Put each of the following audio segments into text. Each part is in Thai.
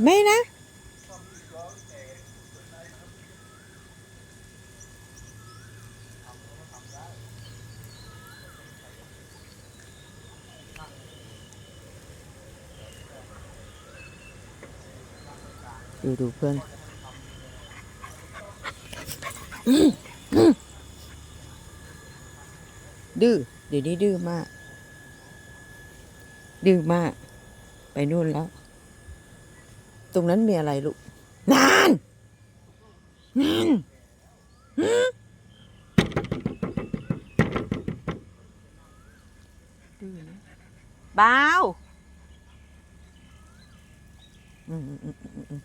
ไม่นะ ดูดูเพื่อนดื้อเดี๋ยวนี้ดื้อมาก ดื้อมาก ไปนู่นแล้ว ตรงนั้นมีอะไรลูกนานนานฮะดื้อนะเบาอืมอืมอืมอืมอืม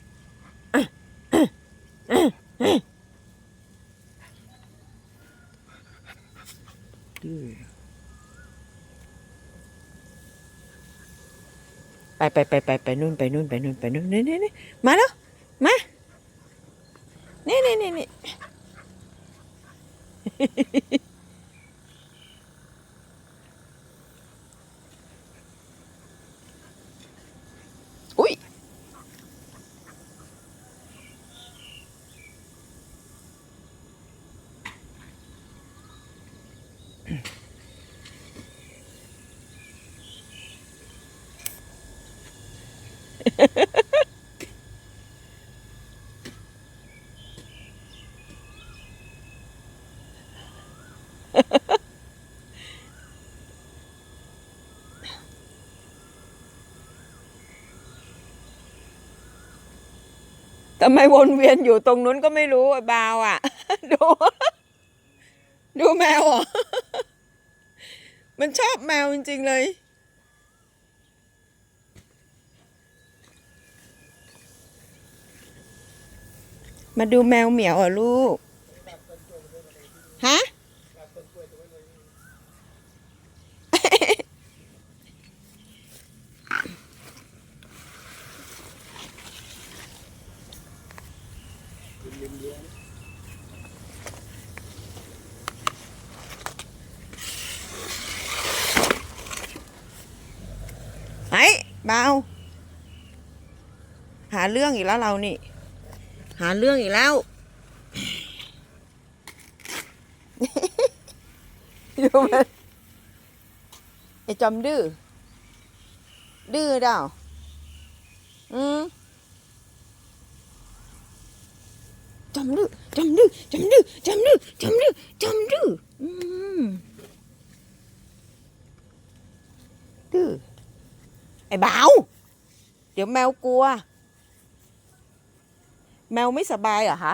ดื้อ ไปไปไปไปไปนู่นไปนู่นไปนู่นไปนู่นนี่นี่นี่มาแล้วมานี่นี่นี่นี่อุ้ย ทำไมวนเวียนอยู่ตรงนู้นก็ไม่รู้ไอ้บาวอะ ดู ดูแมวอะ มันชอบแมวจริง ๆ เลย มาดูแมวเหมียวเหรอลูก ฮะ ไอ้เบาหาเรื่องอีกแล้วเรานี่ หาเรื่องอีกแล้วดูมันไอ้จอมดื้อ ดื้อเดาอืมจอมดื้อจอมดื้อจอมดื้อจอมดื้อจอมดื้อจอมดื้ออืมดื้อไอ้บ่าว เดี๋ยวแมวกลัว แมวไม่สบายเหรอคะ